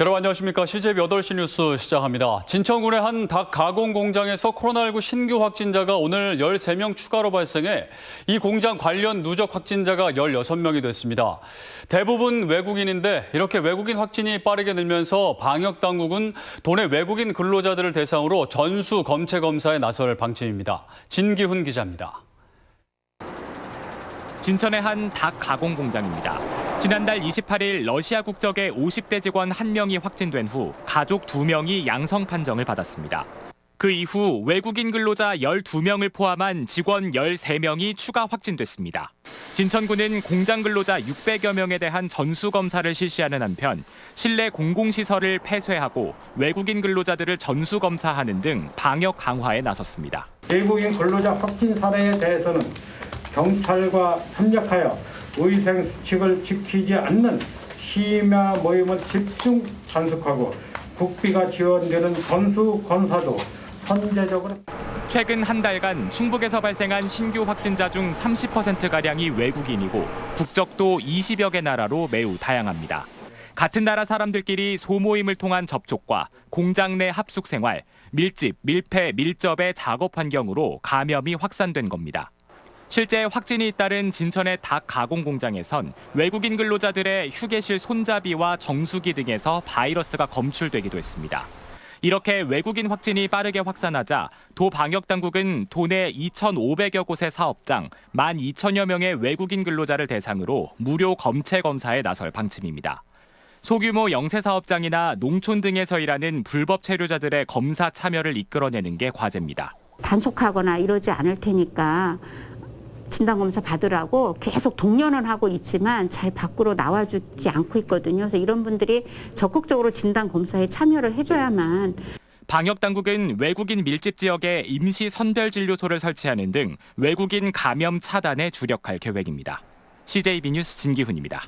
여러분 안녕하십니까. CJB 8시 뉴스 시작합니다. 진천군의 한 닭 가공 공장에서 코로나19 신규 확진자가 오늘 13명 추가로 발생해 이 공장 관련 누적 확진자가 16명이 됐습니다. 대부분 외국인인데 이렇게 외국인 확진이 빠르게 늘면서 방역 당국은 도내 외국인 근로자들을 대상으로 전수 검체 검사에 나설 방침입니다. 진기훈 기자입니다. 진천의 한 닭 가공 공장입니다. 지난달 28일 러시아 국적의 50대 직원 1명이 확진된 후 가족 2명이 양성 판정을 받았습니다. 그 이후 외국인 근로자 12명을 포함한 직원 13명이 추가 확진됐습니다. 진천구는 공장 근로자 600여 명에 대한 전수 검사를 실시하는 한편 실내 공공시설을 폐쇄하고 외국인 근로자들을 전수 검사하는 등 방역 강화에 나섰습니다. 외국인 근로자 확진 사례에 대해서는 경찰과 협력하여 위생 수칙을 지키지 않는 심야 모임을 집중 단속하고 국비가 지원되는 전수 검사도 선제적으로 최근 한 달간 충북에서 발생한 신규 확진자 중 30%가량이 외국인이고 국적도 20여 개 나라로 매우 다양합니다. 같은 나라 사람들끼리 소모임을 통한 접촉과 공장 내 합숙 생활, 밀집, 밀폐, 밀접의 작업 환경으로 감염이 확산된 겁니다. 실제 확진이 잇따른 진천의 닭 가공 공장에선 외국인 근로자들의 휴게실 손잡이와 정수기 등에서 바이러스가 검출되기도 했습니다. 이렇게 외국인 확진이 빠르게 확산하자 도 방역 당국은 도내 2,500여 곳의 사업장 12,000여 명의 외국인 근로자를 대상으로 무료 검체 검사에 나설 방침입니다. 소규모 영세 사업장이나 농촌 등에서 일하는 불법 체류자들의 검사 참여를 이끌어내는 게 과제입니다. 단속하거나 이러지 않을 테니까 진단검사 받으라고 계속 독려는 하고 있지만 잘 밖으로 나와주지 않고 있거든요. 그래서 이런 분들이 적극적으로 진단검사에 참여를 해줘야만 방역 당국은 외국인 밀집 지역에 임시 선별 진료소를 설치하는 등 외국인 감염 차단에 주력할 계획입니다. CJB 뉴스 진기훈입니다.